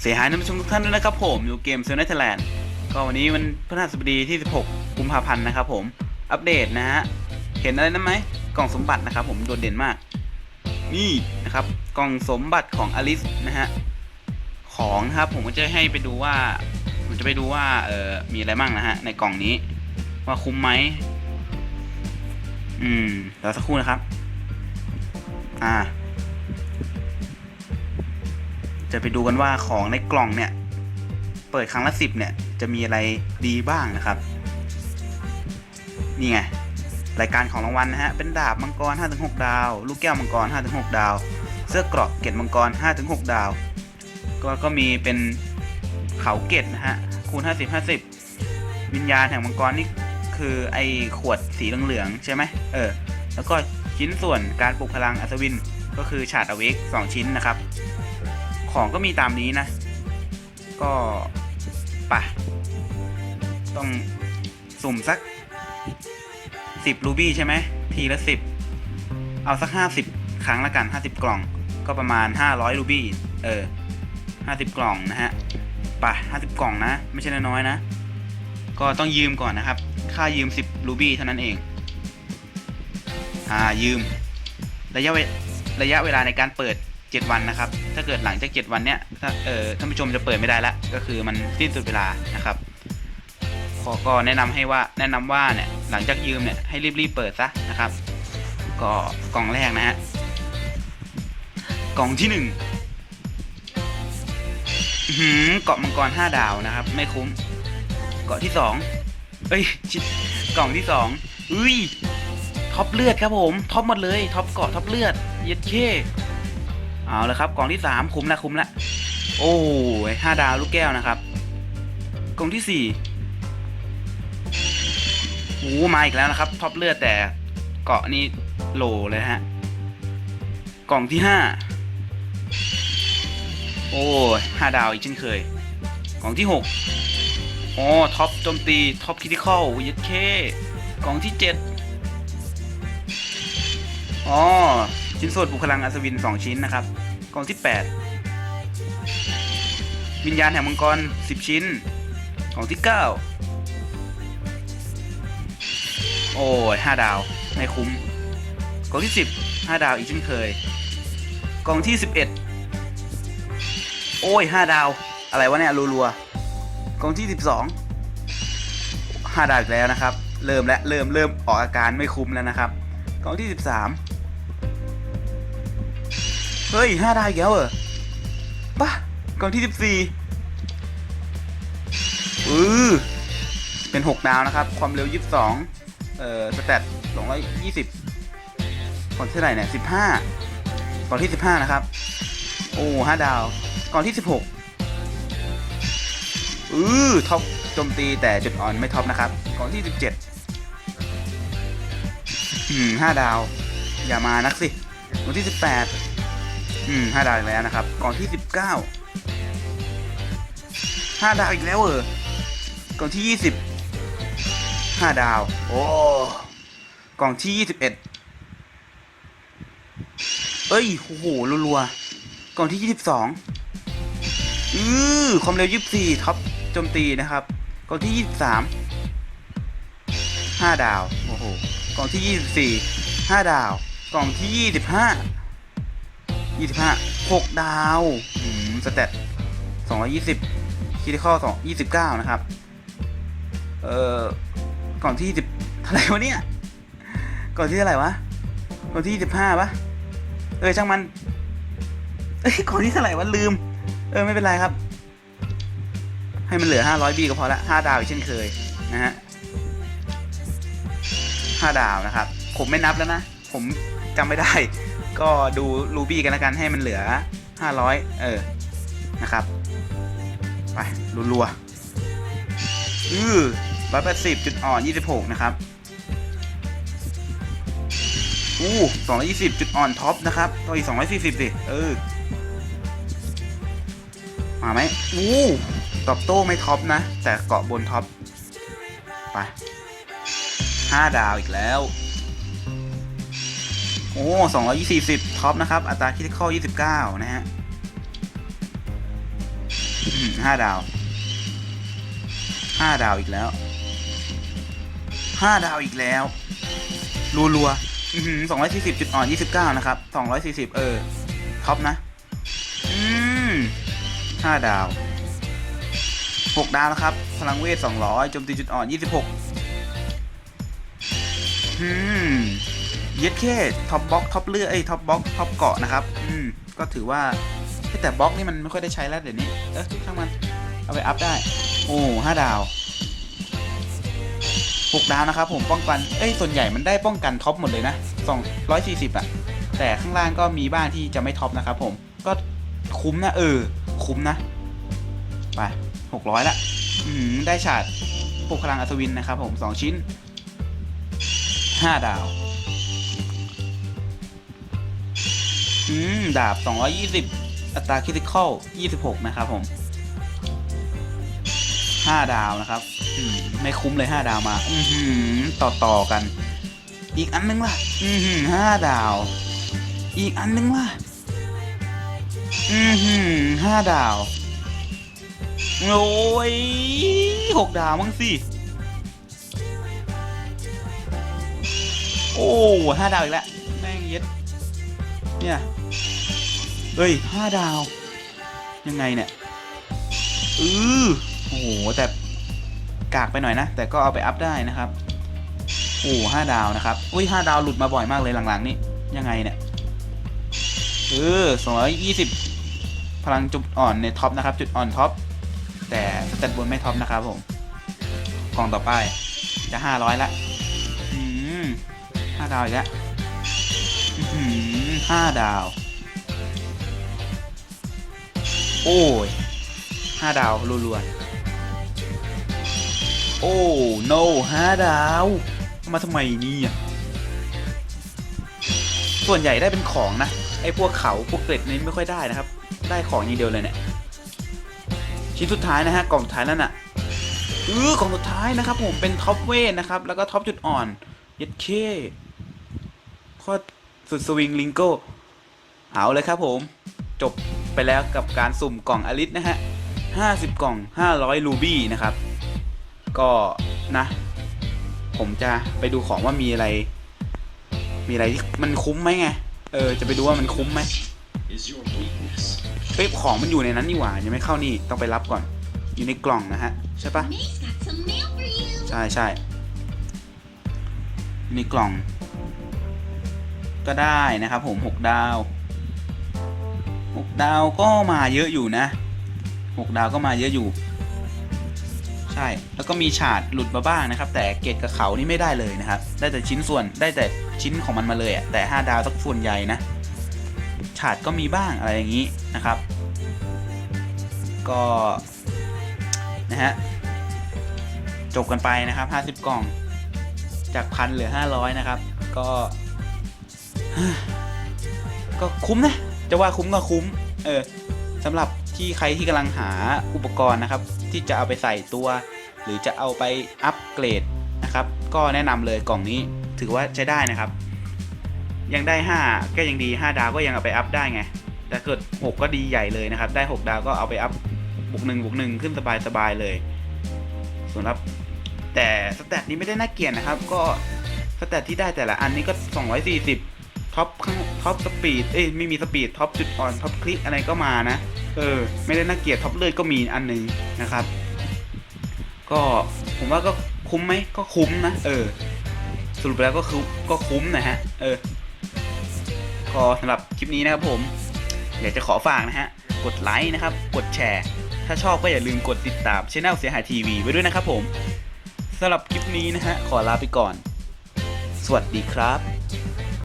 เสียหายท่านผู้ชมทุกท่านด้วยนะครับผมอยู่เกมเซลเนเธอร์แลนด์ก็วันนี้มันพฤหัสบดีที่ 16 กุมภาพันธ์นะครับผมอัปเดตนะฮะเห็นอะไรนั้นไหมกล่องสมบัตินะครับผมโดดเด่นมาก นี่นะครับกล่องสมบัติของอลิสนะฮะของนะครับผมก็จะให้ไปดูว่าผมจะไปดูว่าเออมีอะไรบ้างนะฮะในกล่องนี้ ว่าคุ้มไหมอืมเดี๋ยวสักครู่นะครับ อ่า จะไปดูกันว่าของในกล่องเนี่ย เปิดครั้งละสิบเนี่ย จะมีอะไรดีบ้างนะครับ นี่ไง รายการของรางวัลนะฮะ เป็นดาบมังกร 5-6 ดาว ลูกแก้วมังกร 5-6 ดาว เสื้อเกราะเกตมังกร 5-6 ดาว ก็ก็มีเป็นเขาเกตนะฮะ คูณ 50-50 วิญญาณแห่งมังกรนี่คือไอขวดสีเหลืองๆใช่ไหมเออ แล้วก็ชิ้นส่วนการปลุกพลังอัศวินก็คือฉาดอเวกสองชิ้นนะครับ ของก็มีตามนี้นะ ก็ปะต้องสุ่มสักสิบรูบี้ใช่ไหม ทีละสิบ เอาสักห้าสิบครั้งละกันห้าสิบกล่อง ก็ประมาณห้าร้อยรูบี้ เออห้าสิบกล่องนะฮะไปห้าสิบกล่องนะ ไม่ใช่น้อยนะ ก็ต้องยืมก่อนนะครับ ค่ายืมสิบรูบี้เท่านั้นเอง อ่ายืม ระยะเวระยะเวลาในการเปิด 7 วันนะครับ ถ้าเกิดหลังจาก 7 วันเนี้ยถ้าเออท่านผู้ชมจะเปิดไม่ได้ละก็คือมันสิ้นสุดเวลานะครับขอก็แนะนำให้ว่าแนะนำว่าเนี่ยหลังจากยืมเนี่ยให้รีบๆเปิดซะนะครับ ก็กล่องแรกนะฮะกล่องที่หนึ่งเกาะมังกร5ดาวนะครับ ไม่คุ้ม เกาะที่สองเอ้ยกล่องที่สองอุ้ยท็อปเลือดครับผมท็อปหมดเลยท็อปเกาะท็อปเลือดเย็ดเค้ เอาละครับกล่องที่สามคุ้มละคุ้มละโอ้ยห้าดาวลูกแก้วนะครับ กล่องที่สี่โอ้มาอีกแล้วนะครับท็อปเลือดแต่เกาะนี่โหลเลยฮะ กล่องที่ห้าโอ้ห้าดาวอีกเช่นเคย กล่องที่หกอ๋อท็อปโจมตีท็อปคิติคอลยัดเคกล่องที่ 7 อ๋อชิ้นส่วนบุคลังอัศวิน 2 ชิ้นนะครับ กองที่ 8 วิญญาณแห่งมังกร 10 ชิ้น กองที่ 9 โอ้ย5ดาว ไม่คุ้ม กองที่ 10 5 ดาวอีกเช่นเคย กองที่ 11 โอ้ย 5 ดาว อะไรวะเนี่ยรัวๆกองที่ 12 5 ดาวอีกแล้วนะครับ เริ่มและเริ่มเริ่มออกอาการไม่คุ้มแล้วนะครับ กองที่ 13 เฮ้ย5ดาวอีกแล้วเหรอปะกล่องที่14อือเป็น6ดาวนะครับ ความเร็ว22เอ่อสแตท220กล่องที่เท่าไหร่เนี่ย15กล่องที่15นะครับ โอ้5ดาวกล่องที่16อือท็อปโจมตีแต่จุดอ่อนไม่ท็อปนะครับกล่องที่17อืมห้าดาว อย่ามานักสิกล่องที่18 อืมห้าดาวอีกแล้วนะครับ กล่องที่19ห้าดาวอีกแล้วเออกล่องที่20ห้าดาว โอ้กล่องที่21เอ้ยโอ้โหรัวๆกล่องที่22อือความเร็ว24ท็อปโจมตีนะครับ กล่องที่23 5ดาว โอ้โห กล่องที่24 5ดาว กล่องที่ยี่สิบห้า 25 25 6ดาวอืมสเตต220คิดข้อ2 29นะครับ เอ่อ ก่องที่10เท่าไหร่วะเนี่ย ก่องที่เท่าไหร่วะ ก่องที่25ปะเออช่างมัน เอ้ยก่องที่เท่าไหร่วะลืม เออไม่เป็นไรครับ ให้มันเหลือ500บีก็พอละ5ดาวอีกเช่นเคยนะฮะ5ดาวนะครับ ผมไม่นับแล้วนะ ผมจำไม่ได้ ก็ดูรูบี้กันแล้วกันให้มันเหลือ 500 เออ นะครับ ไปรัวๆอือ180จุดอ่อน26นะครับ อู้220จุดอ่อนท็อปนะครับต่ออีก240สิ เออ มาไหมอู้ตอบโต้ไม่ท็อปนะ แต่เกาะบนท็อป ไปห้าดาวอีกแล้ว อ้สองร้อยี่สิบท็อปนะครับ อัตราคิดเข้ายี่สิบเก้านะฮะห้าดาวห้าดาวอีกแล้วห้าดาวอีกแล้ว รัวๆสองร้อยสี่สิบจุดอ่อนยี่สิบเก้านะครับสองร้อยสี่สิบเออ ท็อปนะ อืมห้าดาวหกดาวนะครับ พลังเวทสองร้อยโจมตีจุดอ่อนยี่สิบหกอืม เย็ดแค่ท็อปบล็อกท็อปเลือดเอ้ท็อปบล็อกท็อปเกาะนะครับ อืม ก็ถือว่าแต่บล็อกนี่มันไม่ค่อยได้ใช้แล้วเดี๋ยวนี้ เออช่างมัน เอาไปอัพได้ โอ้ห้าดาวหกดาวนะครับผมป้องกัน เอ้ยส่วนใหญ่มันได้ป้องกันท็อปหมดเลยนะสองร้อยสี่สิบอะแต่ข้างล่างก็มีบ้างที่จะไม่ท็อปนะครับผม ก็คุ้มนะ เออ คุ้มนะ ไปหกร้อยละ อืมได้ฉาดปลุกพลังอัศวินนะครับผมสองชิ้นห้าดาว อืม ดาบ 220 อัตราคริติคอล26 นะครับผม 5 ดาวนะครับอืมไม่คุ้มเลย 5 ดาวมา อือหือต่อต่อกัน อีกอันนึงล่ะ อือหือ5ดาว อีกอันนึงล่ะ อือหือ5ดาว โอ้ย6ดาวมั้งสิโอ้ห้าดาวอีกแล้วแม่งเย็ดเนี่ย เฮ้ยห้าดาว ยังไงเนี่ยอือโอ้โห แต่กากไปหน่อยนะ แต่ก็เอาไปอัพได้นะครับ โอ้ห้าดาวนะครับ อุ้ยห้าดาวหลุดมาบ่อยมากเลยหลังๆนี่ ยังไงเนี่ยเออสองร้อยยี่สิบพลังจุดอ่อนในท็อปนะครับ จุดอ่อนท็อป แต่สเตตบนไม่ท็อปนะครับผม กล่องต่อไปจะห้าร้อยละห้าดาวอีกแล้วห้าดาว โอ้ยห้าดาวรัวๆ โอ้ no ห้าดาว มาทำไมนี่ยส่วนใหญ่ได้เป็นของนะ ไอ้พวกเขาพวกเกร็ดนี้ไม่ค่อยได้นะครับ ได้ของอย่างเดียวเลยเนี่ยชิ้นสุดท้ายนะฮะกล่องท้ายนั่นน่ะเออกล่องสุดท้ายนะครับผมเป็นท็อปเวทนะครับ แล้วก็ท็อปจุดอ่อนเย็ดเคโคตรสุดสวิงลิงโก้เอาเลยครับผมจบ ไปแล้วกับการสุ่มกล่องอลิสนะฮะ 50 กล่อง 500 รูบี้นะครับ ก็นะ ผมจะไปดูของว่ามีอะไร มีอะไรที่มันคุ้มไหมไง เออ จะไปดูว่ามันคุ้มไหม is your weakness. เฮ้ยของมันอยู่ในนั้นนี่หว่า ยังไม่เข้านี่ ต้องไปรับก่อน อยู่ในกล่องนะฮะ ใช่ปะ May's got some mail for you. ใช่ใช่มีกล่อง ก็ได้นะครับผมหกดาว หกดาวก็มาเยอะอยู่นะหกดาวก็มาเยอะอยู่ ใช่ แล้วก็มีฉาดหลุดมาบ้างนะครับ แต่เกตกับเขานี่ไม่ได้เลยนะครับ ได้แต่ชิ้นส่วนได้แต่ชิ้นของมันมาเลยอะแต่ห้าดาวสักส่วนใหญ่นะ ฉาดก็มีบ้างอะไรอย่างนี้นะครับ ก็นะฮะจบกันไปนะครับ 50 กล่อง จากพันเหลือ 500 นะครับ ก็ ก็คุ้มนะ จะว่าคุ้มก็คุ้ม เออสำหรับที่ใครที่กำลังหาอุปกรณ์นะครับ ที่จะเอาไปใส่ตัว หรือจะเอาไปอัปเกรดนะครับ ก็แนะนำเลยกล่องนี้ถือว่าใช้ได้นะครับ ยังได้ 5 ก็ยังดี 5 ดาวก็ยังเอาไปอัพได้ไง แต่เกิด 6 ก็ดีใหญ่เลยนะครับ ได้ 6 ดาวก็เอาไปอัพบวกหนึ่งบวกหนึ่งขึ้นสบายสบายๆเลยส่วนรับแต่สแตทนี้ไม่ได้น่าเกลียดนะครับ ก็สแตทที่ได้แต่ละอันนี้ก็ 240 ท็อปข้างท็อปสปีดเอ้ยไม่มีสปีดท็อปจุดอ่อนท็อปคลิกอะไรก็มานะ เออ ไม่ได้น่าเกลียดท็อปเลือดก็มีอันหนึ่งนะครับ ก็ผมว่าก็คุ้มไหมก็คุ้มนะเออ สรุปแล้วก็คือก็คุ้มนะฮะ เออก็สำหรับคลิปนี้นะครับผมอยากจะขอฝากนะฮะ กดไลค์นะครับ กดแชร์ ถ้าชอบก็อย่าลืมกดติดตามช่องเสียหายทีวีไว้ด้วยนะครับผมสำหรับคลิปนี้นะฮะ ขอลาไปก่อน สวัสดีครับ